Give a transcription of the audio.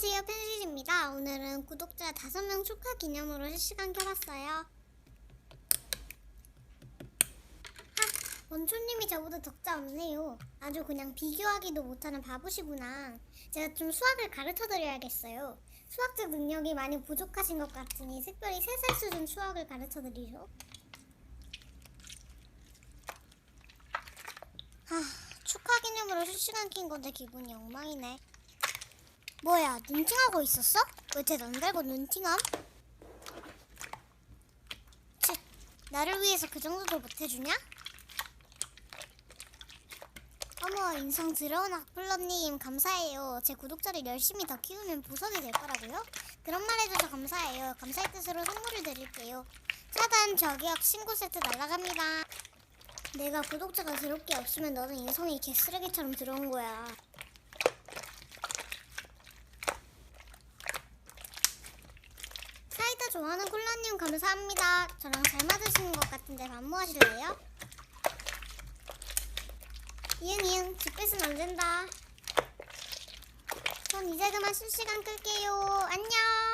안녕하세요 펜시입니다. 오늘은 구독자 5명 축하 기념으로 실시간 켜봤어요. 하! 원초님이 저보다 덕자 없네요. 아주 그냥 비교하기도 못하는 바보시구나. 제가 좀 수학을 가르쳐드려야겠어요. 수학적 능력이 많이 부족하신 것 같으니 특별히 3살 수준 수학을 가르쳐드리죠. 하... 축하 기념으로 실시간 킨 건데 기분이 엉망이네 뭐야 눈팅하고 있었어? 왜쟤안 달고 눈팅함? 치, 나를 위해서 그 정도도 못해주냐? 어머 인성 더러운 악플러님 감사해요 제 구독자를 열심히 더 키우면 보석이 될 거라고요? 그런 말 해줘서 감사해요 감사의 뜻으로 선물을 드릴게요 차단 저격 신고 세트 날라갑니다 내가 구독자가 더럽게 없으면 너는 인성이 개쓰레기처럼 들어온 거야 사이다 좋아하는 콜라님 감사합니다. 저랑 잘 맞으시는 것 같은데 반모하실래요? 이응 이응 집뺏은 안 된다. 전 이제 그만 실시간 끌게요. 안녕.